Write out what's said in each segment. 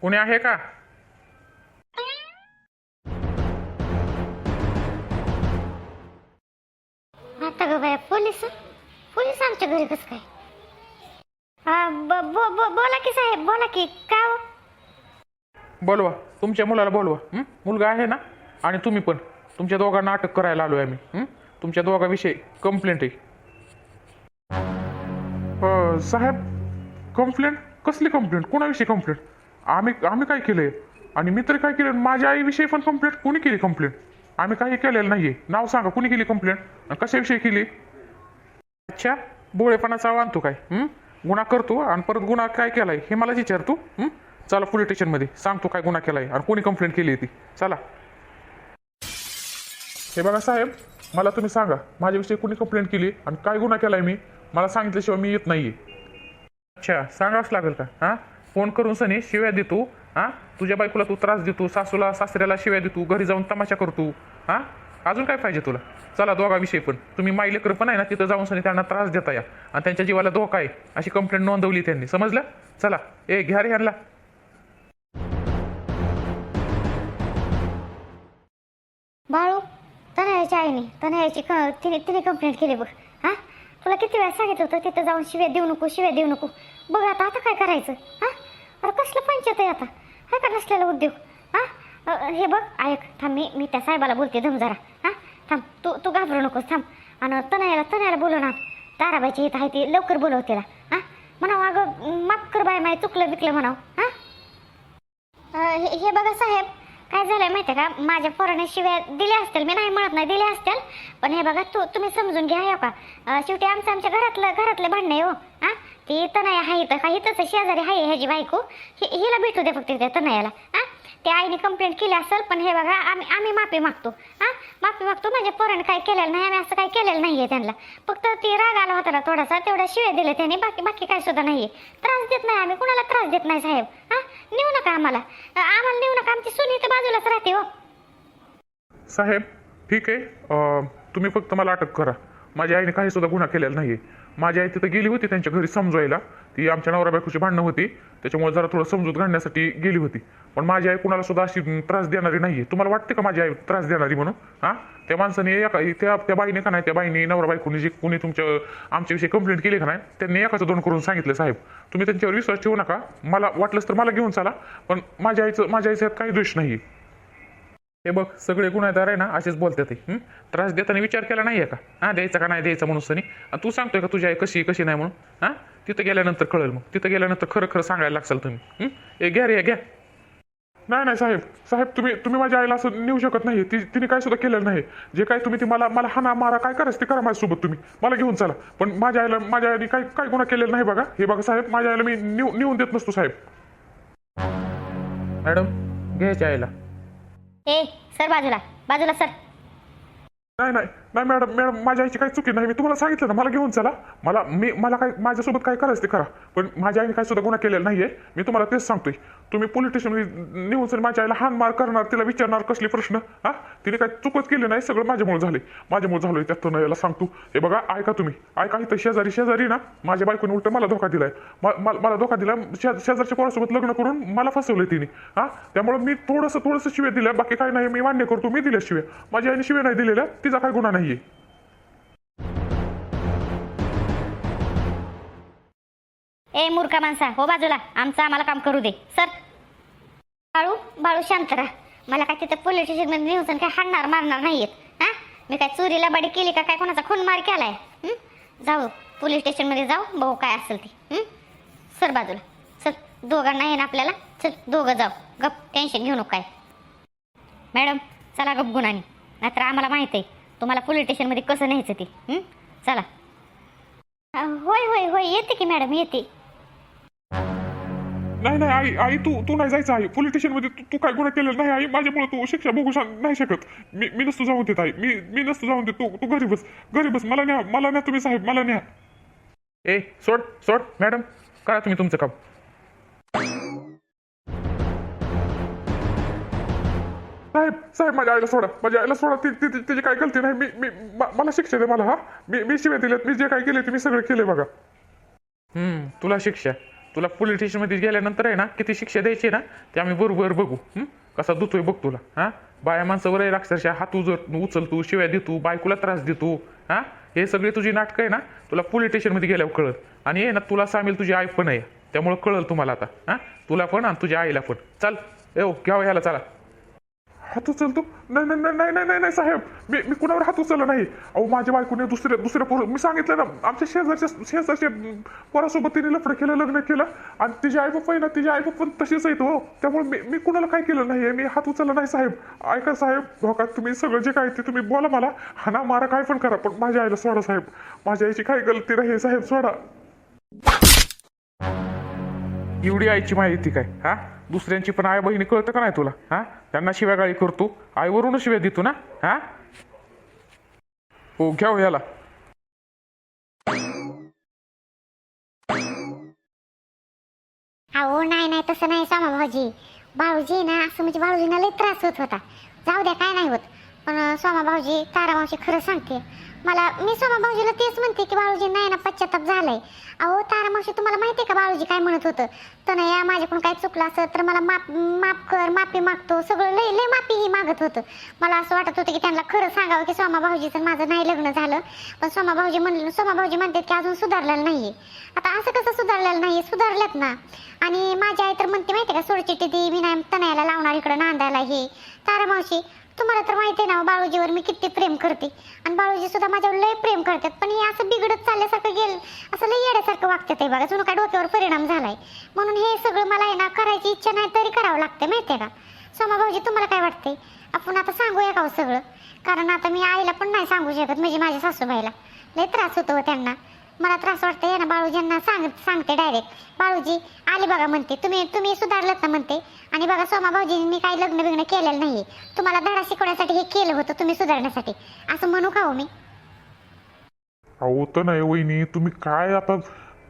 कोणी आहे का? आता ग बाया पोलीस? पोलीस आमच्या घरी कसं काय? हा ब- ब- ब- बोला की साहेब बोला की का हो? बोलवा तुमच्या मुलाला बोलवा हं? मुलगा आहे ना? आणि तुम्ही पण. तुमच्या दोघांना अटक करायला आलोय आम्ही हं? तुमच्या दोघांविषयी कंप्लेंट आहे. अं, साहेब कंप्लेंट कसली कंप्लेंट कोणाविषयी कंप्लेंट आम्ही आम्ही काय केलंय? आणि मित्र काय केलं माझ्या आईविषयी पण कंप्लेंट कोणी केली कंप्लेंट आम्ही काही केलेलं नाहीये. नाव सांगा कुणी केली कंप्लेंट आणि कशाविषयी केली? अच्छा भोळेपणाचा आणतो काय? गुन्हा करतो आणि परत गुन्हा काय केलाय? हे मला विचारतो तू. चला पोलीस स्टेशनमध्ये सांगतो काय गुन्हा केलाय आणि कोणी कंप्लेंट केली ती. चला. हे बघा साहेब मला तुम्ही सांगा माझ्याविषयी कोणी कंप्लेंट केली आणि काय गुन्हा केलाय मी? मला सांगितल्याशिवाय मी येत नाहीये. अच्छा सांगावंच लागेल का? हां? फोन करून सनी शिव्या देतो हां? तुझ्या बायकोला तू त्रास देतो सासूला सासऱ्याला शिव्या देतो घरी जाऊन तमाशा करतो हां? अजून काय पाहिजे तुला? चला दोघाविषयी पण. तुम्ही माईलेकर पण आहे ना तिथं जाऊन सनी त्यांना त्रास देता या. आणि त्यांच्या जीवाला धोका आहे. अशी कंप्लेंट नोंदवली त्यांनी. समजलं? चला. ए घ्या रे ह्यांना. बाळू तनयाच्या आईने तनयाची क तिने तिने कंप्लेंट केली बघ हा? तुला किती वेळा सांगितलं होतं तिथं जाऊन शिव्या देऊ नको शिव्या देऊ नको. बघ आता आता काय करायचं हा? अरे कसलं पंचायत आहे आता? हा का नसलेला उद्योग? हा? हे बघ ऐक थांब मी मी त्या साहेबाला बोलते धम जरा. हा? थांब तू तू घाबरू नकोस थांब. आणि तनयाला तनयाला बोलव ना ताराबाईची इथं आहे ती लवकर बोलव तिला. हा? म्हणावं अगं माफ कर बाय माय चुकलं बिकलं म्हणावं. हा? हे हे बघा साहेब काय झालंय माहितीये का? माझ्या पोराने शिव्या दिल्या असतील. मी नाही म्हणत नाही दिल्या असतील. पण हे बघा तू तुम्ही समजून घ्या हो का शेवटी आमचं आमच्या घरातलं घरातलं भांडणं आहे हो. हा? ती तनया आहे तर काही तसं शेजारी आहे ह्याची बायको. हिला भेटू दे फक्त त्या तनयाला हा? त्या आईने कंप्लेंट केली असेल पण हे बघा आम्ही आम्ही माफी मागतो. हा? माफी मागतो माझ्या पोराने काय केलेलं नाही आम्ही असं काय केलेलं नाही आहे त्यांना. फक्त ती राग आला होता ना थोडासा तेवढा शिव्या दिले त्याने बाकी बाकी काय सुद्धा नाही आहे त्रास देत नाही आम्ही कुणाला त्रास देत नाही साहेब. नेऊ नका आम्हाला. आम्हाला नेऊ नका. आमची सुनी तर बाजूलाच राहते हो. साहेब ठीक आहे. अं, तुम्ही फक्त मला अटक करा. माझ्या आईने काही सुद्धा गुन्हा केलेला नाही माझी आई तिथं गेली होती त्यांच्या घरी समजवायला. ती आमच्या नवरा बायकोची भांडणं होती. त्याच्यामुळे जरा थोडं समजूत घालण्यासाठी गेली होती. पण माझी आई कुणाला सुद्धा अशी त्रास देणारी नाहीये. तुम्हाला वाटते का माझी आई त्रास देणारी म्हणून? हां? त्या माणसाने एका त्या त्या बाईने का नाही त्या बाईने नवरा बायकोने जे कोणी तुमच्या आमच्याविषयी कंप्लेंट केली का नाही त्यांनी एकाचं दोन करून सांगितलं साहेब. तुम्ही त्यांच्यावर विश्वास ठेवू नका. मला वाटलंच तर मला घेऊन चला. पण माझ्या आईचं माझ्या आईच्यात काही दोष नाही हे बघ सगळे गुन्हेगार आहे ना असेच बोलतात ते? त्रास देताना विचार केला नाही आहे का? हां द्यायचा का नाही द्यायचा म्हणून सनी? आणि तू सांगतोय का तुझी आई कशी कशी नाही म्हणून? हां? तिथं गेल्यानंतर कळेल मग. तिथं गेल्यानंतर खरं खरं सांगायला लागसाल तुम्ही. हं? ए घ्या रे घ्या. नाही नाही साहेब. साहेब तुम्ही तुम्ही माझ्या आईला असं नेऊ शकत नाही. ती तिने काय सुद्धा केलेलं नाही. जे काय तुम्ही ती मला मला हाना मारा काय करायचं ते करा माझ्यासोबत तुम्ही. मला घेऊन चला. पण माझ्या आईला माझ्या आईने काय काय गुन्हा केलेला नाही बघा. हे बघा साहेब माझ्या आईला मी नेऊ नेऊन देत नसतो साहेब. मॅडम घ्यायच्या आईला. ए सर बाजूला. बाजूला सर. नाही नाही. नाही मॅडम मॅडम माझ्या आईची काही चुकी नाही. मी तुम्हाला सांगितलं ना मला घेऊन चला. मला मी मला काय माझ्यासोबत काय करायचं ते करा. पण माझ्या आईने काही सुद्धा गुन्हा केलेला नाहीये. मी तुम्हाला तेच सांगतोय. तुम्ही पोलीस स्टेशनमध्ये नेऊन सर माझ्या आईला हान मार करणार तिला विचारणार कसले प्रश्न हा? तिने काय चुकत केले नाही सगळं माझ्यामुळे झाले माझ्यामुळे झालोय त्यात तर याला सांगतो. हे बघा ऐका तुम्ही. ऐका इथं शेजारी शेजारी ना माझ्या बायकोने उलट मला धोका दिलाय. मला धोका दिला शेजारच्या पोरासोबत लग्न करून मला फसवलंय तिने हा? त्यामुळे मी थोडंसं थोडंसं शिव्या दिल्या. बाकी काय नाही मी मान्य करतो मी दिल्या शिव्या. माझ्या आईने शिव्या नाही दिलेल्या तिचा काय गुन्हा नाही. नाहीये ए मूर्खा माणसा हो बाजूला. आमचं आम्हाला काम करू दे. सर. बाळू बाळू शांत राहा. मला काय तिथं पोलीस स्टेशनमध्ये नेऊन काय हाणणार मारणार नाहीयेत. हा? मी काय चोरीला बाडी केली का काय कोणाचा खून मार केलाय? हं? जाऊ पोलीस स्टेशनमध्ये जाऊ भाऊ काय असेल ते. हं? सर बाजूला. चल दोघं नाही ना आपल्याला? चल दोघं जाऊ. गप टेन्शन घेऊ नको काय. मॅडम चला गप गुणाने. नाहीतर आम्हाला माहीत आहे. तुम्हाला पोलीस स्टेशनमध्ये कसं न्यायचं ते? हं? चला. होय होय होय येते की मॅडम येते. नाही नाही आई आई तू तू नाही जायचं आई. पोलीस स्टेशनमध्ये तू तू काय गुन्हा केलेला नाही आई? माझ्यामुळे तू शिक्षा बघू शक नाही शकत. मी मी नसतो जाऊन देत आई. मी मी नसतो जाऊन देत. तू तू घरी बस. घरी बस. मला न्या मला न्या तुम्ही साहेब. मला न्या. ए सोड सोड. मॅडम करा तुम्ही तुमचं काम. साहेब साहेब माझ्या आईला सोडा. माझ्या आईला सोडा. ती ती- ती- तिची काय गलती नाही? मी मी म- मला शिक्षा दे मला हा. मी मी शिव्या दिल्यात. मी जे काय केले ते मी सगळं केले बघा. हम्म तुला शिक्षा. तुला पोलीस स्टेशनमध्ये गेल्यानंतर आहे ना किती शिक्षा द्यायची ना ते आम्ही बरोबर बघू. हम्म? कसा दुतोय बघ तुला हां. बाया माणसावर आहे अक्षरशः हात उजर उचलतो शिव्या देतो बायकोला त्रास देतो हा. हे सगळे तुझी नाटकं आहे ना तुला पोलीस स्टेशनमध्ये गेल्यावर कळल. आणि आहे ना तुला सामील तुझी आई पण आहे. त्यामुळं कळल तुम्हाला आता हां. तुला पण आणि तुझ्या आईला पण. चल ओ हो, घ्यावं हो ह्याला चला. हात उचलतो नाही नाही नाही नाही नाही नाही नाही साहेब. मी मी कुणावर हात उचलला नाही. अहो माझ्या बायकोने दुसऱ्या दुसऱ्या पोर मी सांगितलं ना आमच्या शेजारच्या शेजारच्या पोरासोबत तिने लफडं केलं लग्न केलं. आणि तिचे आई बाप्पा आहे ना तिचे आई बाप्पा तशीच आहेत हो. त्यामुळे मी मी कुणाला काय केलं नाही मी हात उचलला नाही साहेब. ऐका साहेब हो का? तुम्ही सगळं जे काय ते तुम्ही बोला मला. हाना मारा काय पण करा पण माझ्या आईला सोडा साहेब. माझ्या आईची काय गलती नाही साहेब. सोडा. एवढी आईची माहिती काय? हा? दुसऱ्यांची पण आई बहिणी कळतं का नाही तुला? हा? त्यांना शिव्यागाळी करतो. आईवरूनच शिव्या देतो ना? हा? हो घ्या हो ह्याला. अहो नाही नाही तसं नाही सामा भाऊजी. भाऊजी ना असं म्हणजे भाऊजींना लई त्रास होत होता. जाऊ द्या काय नाही होत. पण सोमा भाऊजी तारा मावशी खरं सांगते. मला मी सोमा भाऊजीला तेच म्हणते की बाळूजी नाही ना पश्चाताप झालाय. अहो तारा मावशी तुम्हाला माहिती आहे का बाळूजी काय म्हणत होतं? तर नाही या माझ्याकडून काय चुकलं असं तर मला माप माफ कर माफी मागतो सगळं लय लय माफीही मागत होतं. मला असं वाटत होतं की त्यांना खरं सांगावं की सोमा भाऊजीचं माझं नाही लग्न झालं. पण सोमा भाऊजी म्हणलं सोमा भाऊजी म्हणतात की अजून सुधारलेलं नाही आता असं कसं सुधारलेलं नाही सुधारल्यात ना. आणि माझी आई तर म्हणते माहिती का सोडचिट्टी ती मी नाही तनयाला लावणार इकडं नांदायला हे. तारा मावशी तुम्हाला तर माहिती आहे ना बाळूजीवर मी किती प्रेम करते. आणि बाळूजी सुद्धा माझ्यावर लय प्रेम करतात. पण हे असं बिघडत चालल्यासारखं गेल असं लय येड्यासारखं वागतात आहे बघा. जुनं काय डोक्यावर परिणाम झालाय. म्हणून हे सगळं मला आहे ना करायची इच्छा नाही तरी करावं लागतं माहिती आहे का? सोमा भाऊजी तुम्हाला काय वाटतंय? आपण आता सांगूया का हो सगळं? कारण आता मी आईला पण नाही सांगू शकत म्हणजे माझ्या सासूबाईला. लय त्रास होतो हो त्यांना. मला त्रास वाटतंय ना बाळूजींना सांग सांगते डायरेक्ट बाळूजी आले बघा म्हणते तुम्ही तुम्ही सुधारलत ना म्हणते. आणि बघा सोमा भाऊजींनी काही लग्न बिग्न केलेलं नाहीये. तुम्हाला धडा शिकवण्यासाठी हे केलं होतं तुम्ही सुधारण्यासाठी. असं म्हणू का हो मी? अहो तर नाही वहिनी तुम्ही काय आता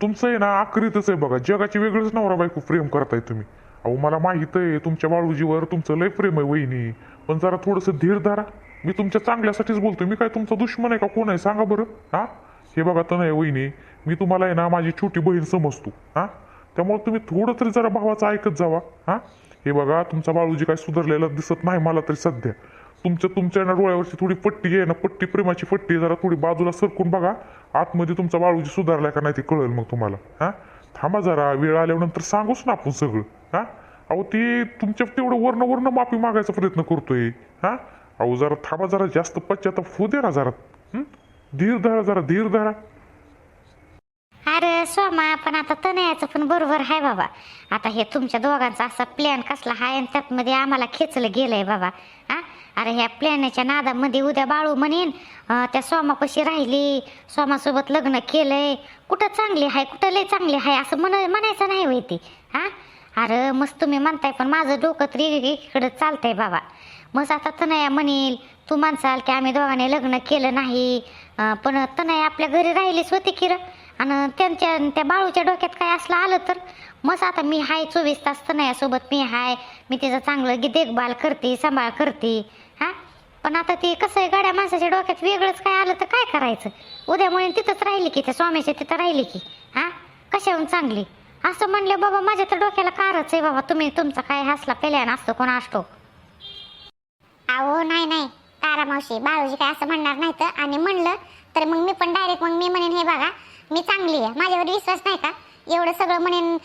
तुमचं आहे ना आकरीतच आहे बघा. जगाची वेगळंच नवरा बायको प्रेम करताय तुम्ही. अहो मला माहीत आहे तुमच्या बाळूजीवर तुमचं लय प्रेम आहे वहिनी. पण जरा थोडंसं धीर धरा. मी तुमच्या चांगल्यासाठीच बोलतोय. मी काय तुमचा दुश्मन आहे का कोण आहे? सांगा बरं. हा? हे बघा तर नाही वहिनी मी तुम्हाला आहे ना माझी छोटी बहीण समजतो. हा? त्यामुळे तुम्ही थोडं तरी जरा भावाचं ऐकत जावा. हा? हे बघा तुमचा बाळूजी काय सुधारलेला दिसत नाही मला तरी सध्या. तुमच्या तुमच्या ना डोळ्यावरची थोडी पट्टी आहे ना पट्टी प्रेमाची पट्टी जरा थोडी बाजूला सरकून बघा. आतमध्ये तुमचा बाळूजी सुधारलाय का नाही ते कळेल मग तुम्हाला. हा? थांबा जरा वेळ आल्यानंतर सांगूच ना आपण सगळं. हा? अहो ती तुमच्या तेवढं वर्ण वर्ण माफी मागायचा प्रयत्न करतोय. हा? अहो जरा थांबा जरा जास्त पश्चाताप होऊ दे ना जरा. धीर धरा जरा धीर धरा अरे सोमा पण आता तनयाचं पण बरोबर आहे बाबा. आता हे तुमच्या दोघांचा असा प्लॅन कसला आहे आणि त्यातमध्ये आम्हाला खेचलं गेलंय बाबा. हा अरे ह्या प्लॅनच्या नादामध्ये उद्या बाळू म्हणेन अं, त्या सोमापाशी राहिली सोमासोबत लग्न केलंय. कुठं चांगली आहे कुठं लय चांगली आहे असं म्हण म्हणायचं नाही होय ते. हा अरे मस्त तुम्ही म्हणताय पण माझं डोकं तरी इकडं चालतंय बाबा. मग आता तनया म्हणेल तू म्हणसाल की आम्ही दोघांनी लग्न केलं नाही. पण तनया आपल्या घरी राहिलीच होती की र आणि त्यांच्या त्या बाळूच्या डोक्यात काय असलं आलं तर? मग आता मी हाय चोवीस तास तनयासोबत मी हाय. मी तिचं चांगलं की देखभाल करते सांभाळ करते. हा? पण आता ती कसं आहे गाड्या माणसाच्या डोक्यात वेगळंच काय आलं तर काय करायचं? उद्यामुळे तिथंच राहिली की त्या स्वामीच्या तिथं राहिली की. हा? कशाहून चांगली? असं म्हणलं बाबा माझ्या तर डोक्याला कारच आहे बाबा. तुम्ही तुमचा काय हसला पेल्यान असतो कोण असतो? अहो नाही नाही. तारा मावशी बाळूजी काय असं म्हणणार नाही तर आणि म्हणलं तर मग मी पण डायरेक्ट मग मी म्हणेन हे बघा मी चांगली आहे. माझ्यावर विश्वास नाही का? एवढं सगळं म्हणेन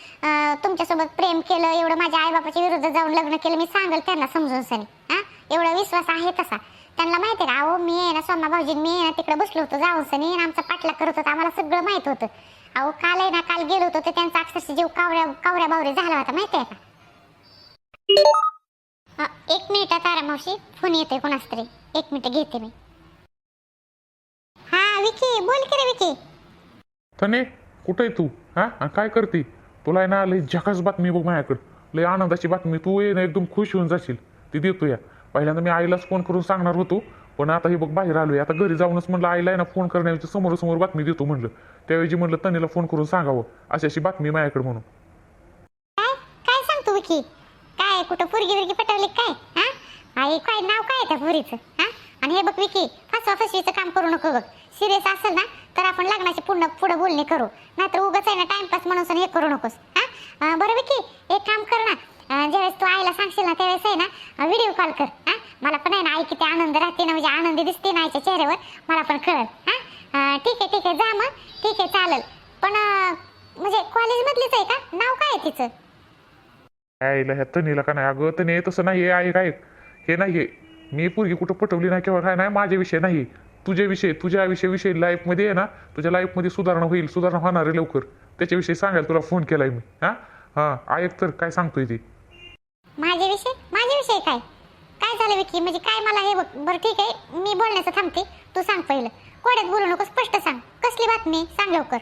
तुमच्यासोबत प्रेम केलं एवढं माझ्या आईबापाच्या विरुद्ध जाऊन लग्न केलं मी सांगेल त्यांना समजून सनी. हा? एवढा विश्वास आहे तसा. त्यांना माहिती आहे का? अहो मी आहे ना सोमा भाऊजी मी आहे ना तिकडे बसलो होतो जाऊन सनी. आमचा पाठला करत होता. आम्हाला सगळं माहीत होतं. अहो काल आहे ना काल गेलो होतो तर त्यांचा अक्षरशः जीव कावऱ्या कावऱ्या बावऱ्या झाला होता माहिती आहे का? एक मिनिट तारा मावशी. फोन येतोय कोणाच तरी. एक मिनिट घेते मी. हा विकी बोल की रे विकी. तने कुठे आहे तू? हा? आणि काय करते? तुला आहे ना लय झकास बातमी बघ माझ्याकडं. लय आनंदाची बातमी. तू ये ना एकदम खुश होऊन जाशील. ती देतो या. पहिल्यांदा मी आईलाच फोन करून सांगणार होतो. पण आता हे बघ बाहेर आलोय. आता घरी जाऊनच म्हणलं आईला आहे ना फोन करण्याऐवजी समोरासमोर बातमी देतो म्हणलं. त्याऐवजी म्हणलं तनेला फोन करून सांगावं. अशी अशी बातमी माझ्याकडे म्हणून. काय? काय सांगतो विकी? पुरगी बिरगी पटवली काय? हा? आई काय नाव काय आहे त्या पुरीचं? हा? आणि हे बघ विकी फसवा फसवीचं काम करू नको बघ. सिरियस असेल ना तर आपण लग्नाची पूर्ण पुढे बोलणे करू. नाहीतर उगाच आहे ना टाइमपास म्हणून सण हे करू नकोस. हा? बरं विकी एक काम कर ना. ज्यावेळेस तू आईला सांगशील ना त्यावेळेस आहे ना व्हिडिओ कॉल कर. हा? मला पण आहे ना आई किती आनंद राहते ना म्हणजे आनंदी दिसते ना आईच्या चेहऱ्यावर. मला पण कळल. हा? ठीक आहे ठीक आहे जा मग. ठीक आहे चालेल. पण म्हणजे कॉलेजमधलीच आहे का? नाव काय आहे तिचं? आईला ह्या तनीला का नाही? अगं तनी तसं नाही आहे आहे काय? हे नाही मी पोरगी कुठं पटवली नाही किंवा काय नाही माझ्या विषय नाही. तुझ्या विषय तुझ्या विषय विषय लाईफमध्ये आहे ना तुझ्या लाईफमध्ये सुधारणा होईल सुधारणा होणार आहे लवकर. त्याच्याविषयी सांगायला तुला फोन केलाय मी. हां? हां ऐक तर काय सांगतोय ती? माझ्याविषयी माझ्याविषयी काय? काय झालं विकी? म्हणजे काय मला हे बघ बरं ठीक आहे मी बोलण्याचं थांबते. तू सांग पहिलं. कोड्यात बोलू नको स्पष्ट सांग. कसली बातमी सांग लवकर.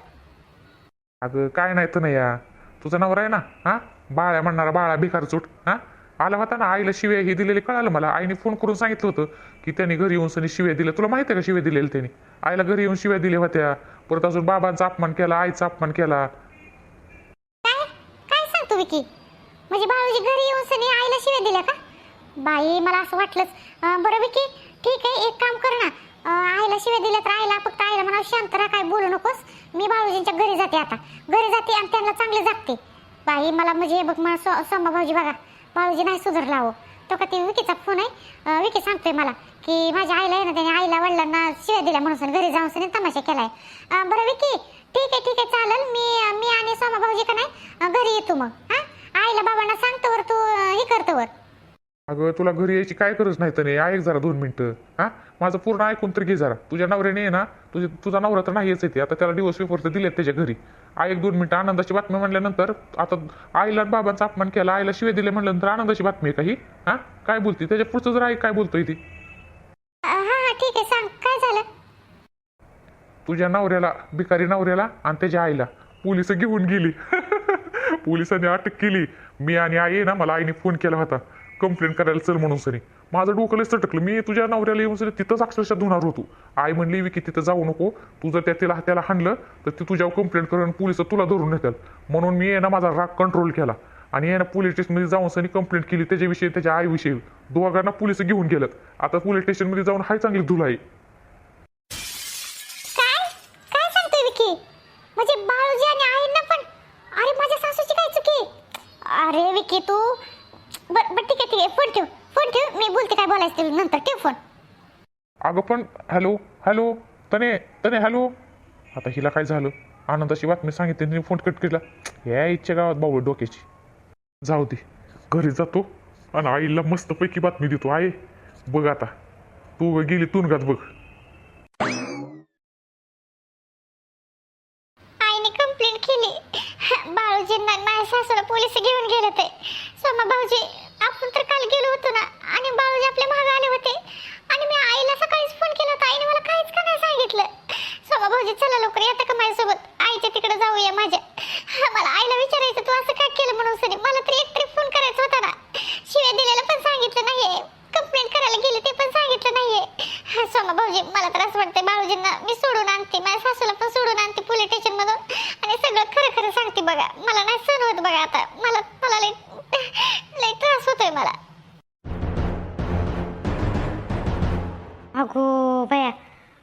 अगं काय नाही तर नाही या तुझं नवरा आहे ना? हां? बाळ्या म्हणणारा बाळा भिकार चूट हां? आला होता ना आईला शिव्या हे दिलेले कळालं मला. आईने फोन करून सांगितलं होतं की त्यांनी घरी येऊन सनी शिव्या दिल्या तुला माहिती आहे का शिव्या दिलेल्या त्यांनी? आईला घरी येऊन शिव्या दिल्या होत्या. परत अजून बाबांचा अपमान केला आईचा अपमान केला. काय? काय सांगतो विकी? म्हणजे बाळूजी घरी येऊन सनी आईला शिव्या दिल्या का? बाई मला असं वाटलंच. बरं विकी ठीक आहे एक काम कर ना. आईला शिव्या दिल्या तर आईला फक्त आईला म्हणा शांत राहा काय बोलू नकोस. मी बाळूजींच्या घरी जाते आता. घरी जाते आणि त्यांना चांगले जागते. बाई मला म्हणजे हे बघ मला सो सोमा भाऊजी बघा. भाऊजी नाही सुधारला हो तो का ती विकीचा फोन आहे. विकी सांगतोय मला की माझ्या आईला आहे ना त्याने आईला वडिलांना शिव्या दिल्या म्हणून घरी जाऊन सनी तमाशा केलाय. बरं विकी ठीक आहे ठीक आहे चालेल. मी मी आणि सोमा भाऊजी का नाही घरी येतो मग. हा? आईला बाबांना सांगतो वर तू हे करतो वर. अगं तुला घरी यायची काय गरज नाही तर ऐक जरा दोन मिनिटं. हां? माझं पूर्ण ऐकून तर घे जरा. तुझ्या नवऱ्याने आहे ना तुझे तुझा नवरा तर नाहीच येते आता त्याला दिवस पेपर तर दिलेत त्याच्या घरी. आई एक दोन मिनिटं आनंदाची बातमी म्हणल्यानंतर आता आईला बाबांचा अपमान केला आईला शिवे दिले म्हणल्यानंतर आनंदाची बातमी आहे काही हां? काय बोलती? त्याच्या पुढचं जर ऐक काय बोलतोय ती? अं, ठीक आहे सांग. काय झालं? तुझ्या नवऱ्याला भिकारी नवऱ्याला आणि त्याच्या आईला पोलीस घेऊन गेली. पोलिसांनी अटक केली. मी आणि आई ना मला आईने फोन केला होता. कंप्लेंट करायला चल म्हणून सरी माझं डोकं लय मी तुझ्या नवऱ्याला येऊन सरी तिथंच अक्षरशः धुणार होतो. आई म्हणली की तिथं जाऊ नको. तू जर त्या तिला त्याला हाणलं तर ती तुझ्यावर कंप्लेंट करून पोलीस तुला धरून नेतात म्हणून मी आहे ना माझा राग कंट्रोल केला. आणि आहे ना पोलीस स्टेशनमध्ये जाऊन सनी कंप्लेंट केली. त्याच्याविषयी त्याच्या आईविषयी. दोघांना पोलीस घेऊन गेलं आता पोलीस स्टेशनमध्ये जाऊन हाय चांगली धुलाई. अरे विकी तू बर बर ठीक आहे ठीक आहे. फोन ठेव. फोन ठेव. मी बोलते काय बोलायचं ते नंतर. ठेव फोन अगं पण हॅलो हॅलो. तने तने हॅलो. आता हिला काय झालं? आनंदाची बातमी सांगितली तिने फोन कट केला. या इच्छा गावात बावळ डोक्याची. जाऊ दे. घरी जातो आणि आईला मस्तपैकी बातमी देतो. आहे बघ आता. तू गेली तुनगात बघ आईने कंप्लेंट केली बाळूजींना आणि पोलीस घेऊन गेले ते सोमा भाऊजी आपण तर काल गेलो होतो ना आणि बाळूजी आपल्या भाग आले होते. आणि मी आईला सकाळीच फोन केला होता. आईने मला काहीच का नाही सांगितलं? सोमा भाऊजी चला लवकर येतं का माझ्यासोबत? आईच्या तिकडे जाऊया माझ्या. अगो बया.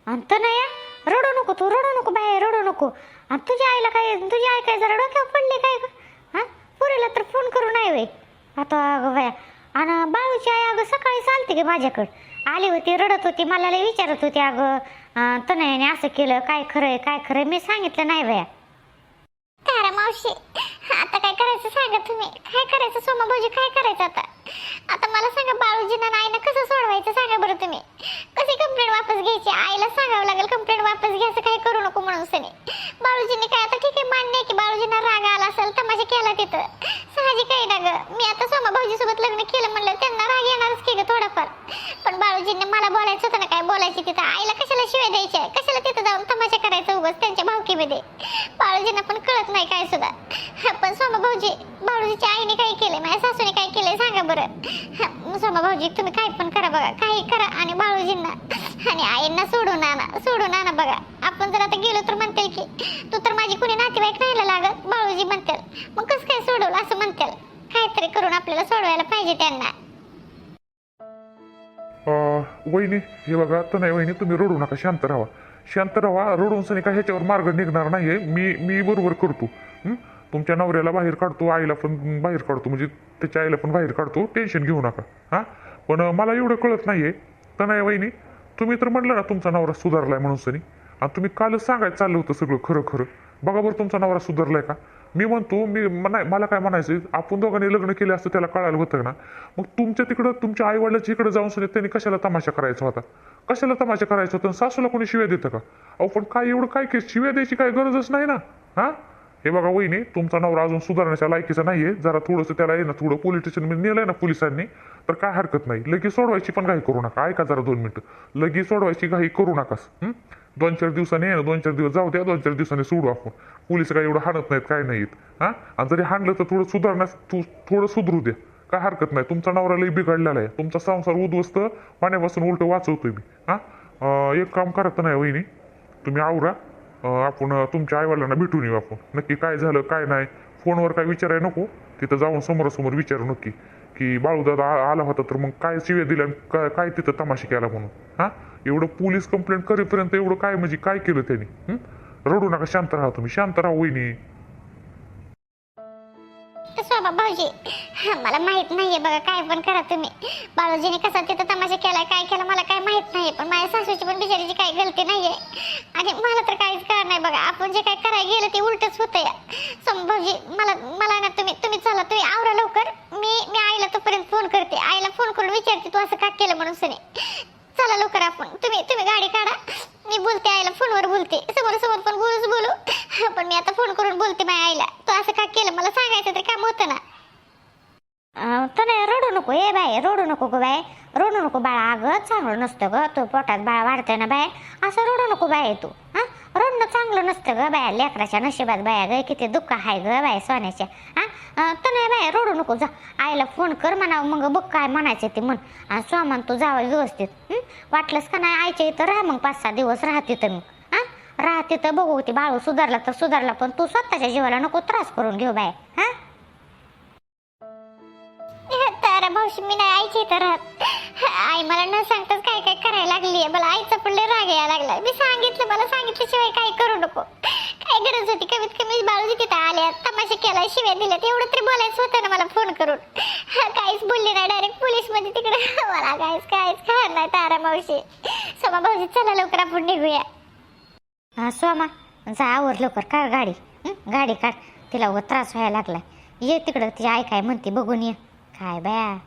अंत नाही रडू नको तू रडू नको बाया रडू नको. आणि तुझ्या आईला काय तुझी आई काय जरा डोक्यावर पडले काय ग? हां? पुरीला तर फोन करू नाही वे आता अगं बाया. आणि बाळूची आई अगं सकाळी चालते की माझ्याकडं. आली होती रडत होती मला लई विचारत होती अगं अं, तनयाने असं केलं काय खरंय काय खरंय मी सांगितलं नाही बाया. तारा मावशी आता काय करायचं सांगा तुम्ही? काय करायचं? सोमा भाऊजी काय करायचं आता? आता मला सांगा बाळूजींना आणि आईनं कसं सोडवायचं सांगा बरं तुम्ही. कशी कंप्लेंट वापस घ्यायची? आईला सांगावं लागेल कंप्लेंट वापस घ्यायचं काय करू नको म्हणून सनी. बाळूजींनी काय आता ठीक आहे मान्य आहे की बाळूजींना राग आला असेल तमाशा केला तिथं. साहजिक आहे ना ग? मी आता सोमा भाऊजी सोबत लग्न केलं म्हणलं त्यांना राग येणारच की ग थोडाफार. पण बाळूजींनी मला बोलायचं होतं ना काय बोलायची तिथं? आईला कशाला शिवाय द्यायच्या कशाला तिथं जाऊन तमाशा करायचा उगाच त्यांच्या भावकीमध्ये बाळूजींना पण कळत नाही काय सुद्धा हा, पण सोमा भाऊजी बाळूजीच्या आईने काय केलंय माझ्या सासूने काय केलंय सांगा बरं हा, सोमा भाऊजी तुम्ही काय पण करा बघा काही करा आणि बाळूजींना आणि आईंना सोडून आणा सोडून आणा बघा आपण जर आता गेलो तर म्हणतील की तू तर माझी कुणी नातेवाईक राहायला लागत म्हणतील मग कसं काय सोडवलं असं म्हणतील काहीतरी करून आपल्याला सोडवायला पाहिजे त्यांना. अं, वहिनी हे बघा तर नाही वहिनी तुम्ही रडू नका शांत राहा. शांत राहा रडून सनी का ह्याच्यावर मार्ग निघणार नाहीये. मी मी बरोबर करतो. हं? तुमच्या नवऱ्याला बाहेर काढतो आईला पण बाहेर काढतो म्हणजे त्याच्या आईला पण बाहेर काढतो. टेन्शन घेऊ नका. हां? पण अं, मला एवढं कळत नाहीये. तर नाही वहिनी तुम्ही तर म्हटलं ना तुमचा नवरा सुधारलाय म्हणून सनी. आणि तुम्ही कालच सांगायचं चाललं होतं सगळं खरं खरं. बघा बरं तुमचा नवरा सुधारलाय का? मी म्हणतो मी नाही मला काय म्हणायचं आपण दोघांनी लग्न केले असतं त्याला कळायला होतं ना? मग तुमच्या तिकडं तुमच्या आई वडिलाच्या इकडे जाऊन सुद्धा त्यांनी कशाला तमाशा करायचा होता? कशाला तमाशा करायचा होता? आणि सासूला कोणी शिव्या देतं का? अहो पण काय एवढं काय की शिव्या द्यायची काय गरजच नाही ना? हां? हे बघा वहिनी तुमचा नवरा अजून सुधारण्याच्या लायकीचा नाहीये. जरा थोडंसं त्याला आहे ना थोडं पोलीस स्टेशन नेलंय ना पोलिसांनी तर काय हरकत नाही. लगेच सोडवायची पण घाई करू नका. ऐका जरा दोन मिनटं. लगेच सोडवायची घाई करू नकास. दोन चार दिवसांनी आहे ना दोन चार दिवस जाऊ द्या दोन चार दिवसांनी सोडू आपण. पोलीस काय एवढं हाणत नाहीत काय नाहीत हां? आणि जरी हाणलं तर थोडं सुधारण्यास तू थोडं सुधरू द्या काय हरकत नाही. तुमचा नवरा लई बिघडलेला आहे. तुमचा संसार उद्ध्वस्त पाण्यापासून उलट वाचवतोय मी हां? एक काम करत नाही वहिनी. तुम्ही आवरा. आपण तुमच्या आईवडिलांना भेटून येऊ आपण. नक्की काय झालं काय नाही. फोनवर काय विचारायला नको. तिथं जाऊन समोरासमोर विचारू नक्की. की बाळूदादा आला होता तर मग काय शिव्या दिल्या काय काय तिथं तमाशा केला म्हणून हां? एवढं पोलीस कंप्लेंट करेपर्यंत एवढं काय म्हणजे काय केलं त्यांनी हं? रडू नका शांत राहा तुम्ही शांत राहा वहिनी. स्वभा भाऊजी मला माहीत नाहीये बघा काय पण करा तुम्ही. बाळूजीने कसा तिथं तमाशा केलाय काय केला मला काय माहीत नाहीये पण माझ्या सासूची पण बिचारीची काही गलती नाहीये. आणि मला तर काहीच कळणार नाही बघा आपण जे काय करायला गेलं ते उलटच होतं या सम भाऊजी मला मला ना तुम्ही तुम्ही चला तुम्ही आवरा लवकर. मी मी आईला तोपर्यंत फोन करते. आईला फोन करून विचारते तू असं का केलं म्हणून सने? चला लवकर आपण. तुम्ही तुम्ही गाडी काढा. मी बोलते आईला फोनवर बोलते. समोर समोर पण बोलूच बोलू. पण मी आता फोन करून बोलते माझ्या आईला. तू असं का केलं? मला सांगायचं तर काम होतं ना. तर नाही रडू नको ए बाय रडू नको ग बाय रडू नको बाळा अगं चांगलं नसतं ग. तो पोटात बाळ वाढतंय ना बाय असं रडू नको बाय तू हा? रडणं चांगलं नसतं ग बाय. लेकराच्या नशिबात बाया ग किती दुःख आहे ग बाय सोन्याच्या तर नाही बाय रडू नको जा. आईला फोन कर म्हणा मग बघ काय म्हणायचं ते म्हण. आणि सोमान तू जावं व्यवस्थित. वाटलंस का नाही आईच्या इथं? राहा मग पाच सहा दिवस राहते तर मग. हां? राहते तर बघू ते बाळू सुधारला तर सुधारला पण तू स्वतःच्या जीवाला नको त्रास करून घेऊ बाय हां? मावशी मी नाही आईची तर. आई मला न सांगताच काय काय करायला लागली मला आईचा पण राग यायला लागला. मी सांगितलं मला सांगितल्याशिवाय काय करू नको. काय गरज होती? कमीत कमी बाळूजी तिथं आल्या तमाशा केला शिव्या दिल्या एवढं तरी बोलायचं होतं ना मला फोन करून. काहीच बोलली नाही डायरेक्ट पोलीसमध्ये तिकडे. मला काहीच काहीच खाणार नाही तारा मावशी. सोमा भाऊजी चला लवकर आपण निघूया. हा सोमा जा आवर लवकर काढ गाडी. गाडी काढ. तिला उगा त्रास व्हायला लागला ये तिकडं ती आई काय म्हणते बघून ये. काय बया?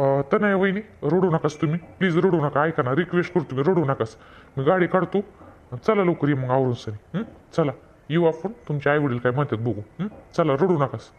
तर नाही वहिनी रडू नकास तुम्ही. प्लीज रडू नका ऐका ना रिक्वेस्ट करतो तुम्ही रडू नकास. मी गाडी काढतो. चला लवकर ये मग आवरून सरी चला. येऊ आपण. तुमचे आई वडील काय म्हणतात बघू. चला रडू नकास.